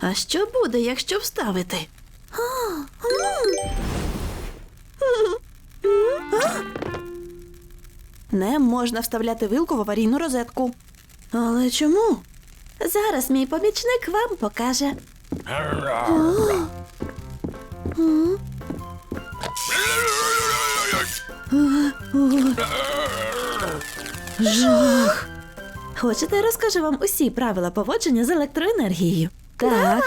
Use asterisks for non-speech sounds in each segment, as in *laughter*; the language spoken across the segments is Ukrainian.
А? Що буде, якщо вставити? Не можна вставляти вилку в аварійну розетку. Але чому? Зараз мій помічник вам покаже. Жах. Хочете, розкажу вам усі правила поводження з електроенергією? Так.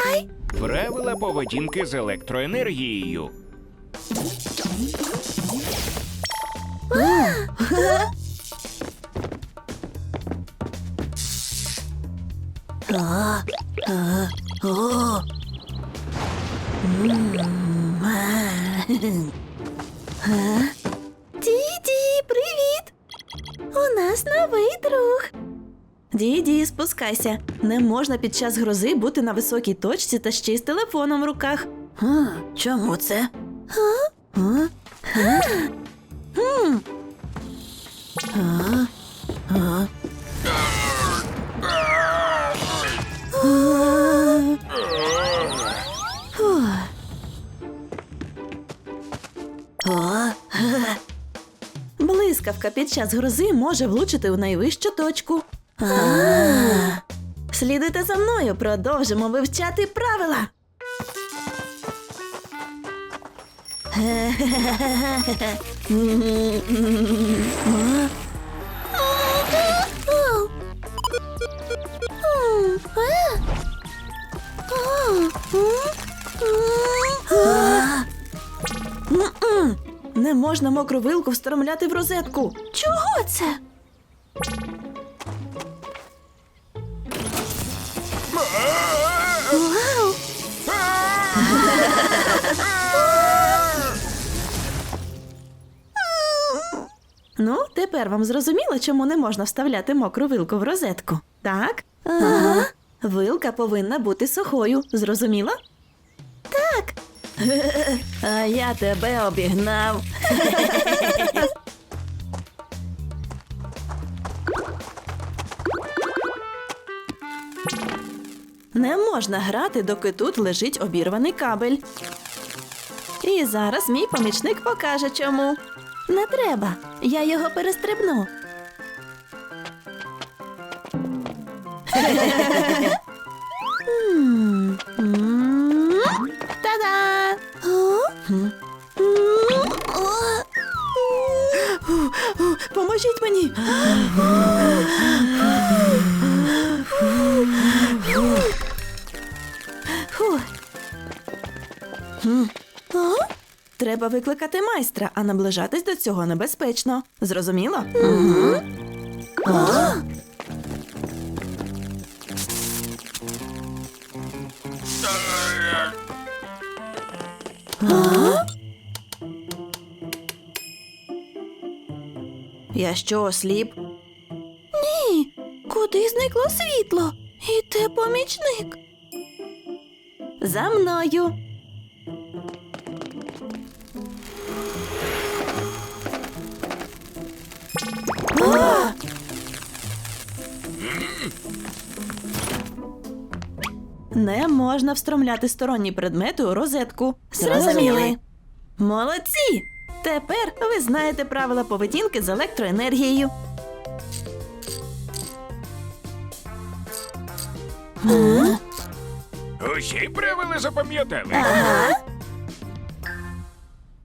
Правила поведінки з електроенергією. *laughs* А, а, о. М, а. А? Діді, привіт! У нас новий друг. Діді, спускайся. Не можна під час грози бути на високій точці та ще й з телефоном в руках. А, чому це? А? А? А? Блискавка під час грози може влучити у найвищу точку. Слідуйте за мною, продовжимо вивчати правила. Не можна мокру вилку встромляти в розетку. Чого це? Вау! Ну, тепер вам зрозуміло, чому не можна вставляти мокру вилку в розетку. Так? Ага. Вилка повинна бути сухою. Зрозуміло? Так. А я тебе обігнав. Не можна грати, доки тут лежить обірваний кабель. І зараз мій помічник покаже чому. Не треба, я його перестрибну. Поможіть мені. Треба викликати майстра, а наближатись до цього небезпечно. Зрозуміло? Угу. Я що, осліп? Ні. Куди зникло світло? І де помічник? За мною. А! Не можна встромляти сторонні предмети у розетку. Зрозуміли. Молодці! Тепер ви знаєте правила поведінки з електроенергією. Усі правила запам'ятали. Ага.